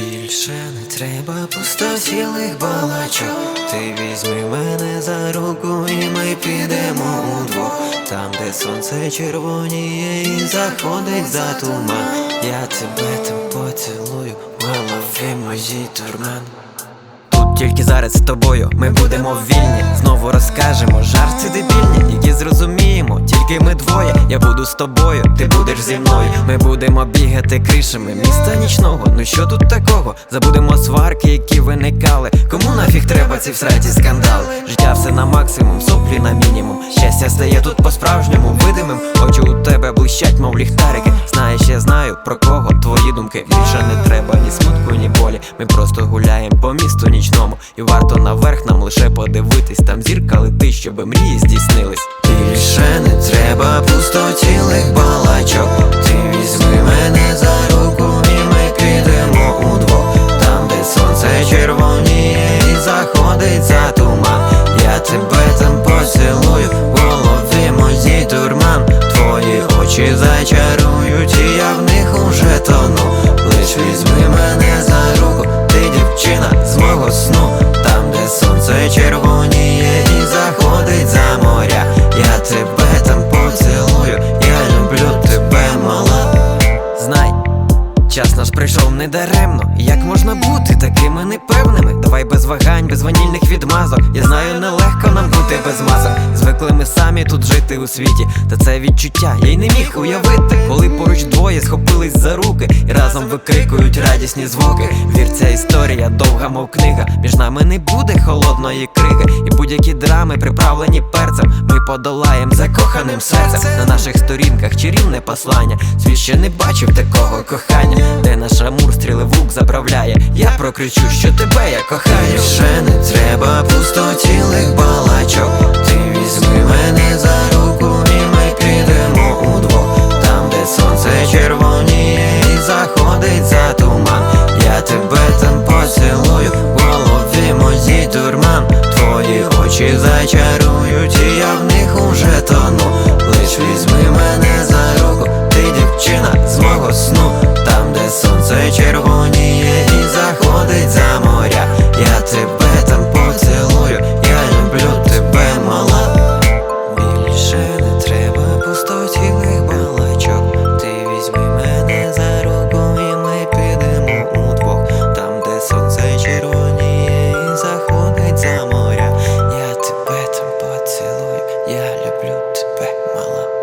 Більше не треба пустосілих балачок. Ти візьми мене за руку і ми підемо удвох. Там, де сонце червоніє і заходить за туман. Я тебе там поцілую, в голові моїй турман. Тільки зараз з тобою ми будемо вільні. Знову розкажемо жарти дебільні, які зрозуміємо, тільки ми двоє. Я буду з тобою, ти будеш зі мною. Ми будемо бігати кришами міста нічного. Ну що тут такого? Забудемо сварки, які виникали. Кому нафіг треба ці всраті скандали? Життя все на максимум, соплі на мінімум. Щастя стає тут по-справжньому видимим. Очі у тебе блищать, мов ліхтарики. Знаєш, я знаю про кого твої думки. Більше не треба ні смутку, ні болі. Ми просто гуляємо по місту нічному. І варто наверх нам лише подивитись. Там зірка летить, щоби мрії здійснились. Більше не треба пустотілих наш прийшов недаремно. Як можна бути такими непевними? Давай без вагань, без ванільних відмазок. Я знаю, нелегко бути без масок. Звикли ми самі тут жити у світі. Та це відчуття я й не міг уявити, коли поруч двоє схопились за руки і разом викрикують радісні звуки. Вір, ця історія довга, мов книга. Між нами не буде холодної криги, і будь-які драми приправлені перцем. Ми подолаєм закоханим серцем на наших сторінках чарівне послання. Світ ще не бачив такого кохання, де наш амур стріли в лук заправляє. Я прокричу, що тебе я кохаю. Ще не треба пустотілих балачок. Ти візьми мене за руку, і ми підемо удвох. Там, де сонце червоніє і заходить за туман. Я тебе там поцілую, в голові мої дурман. Твої очі зачарують, to back my love.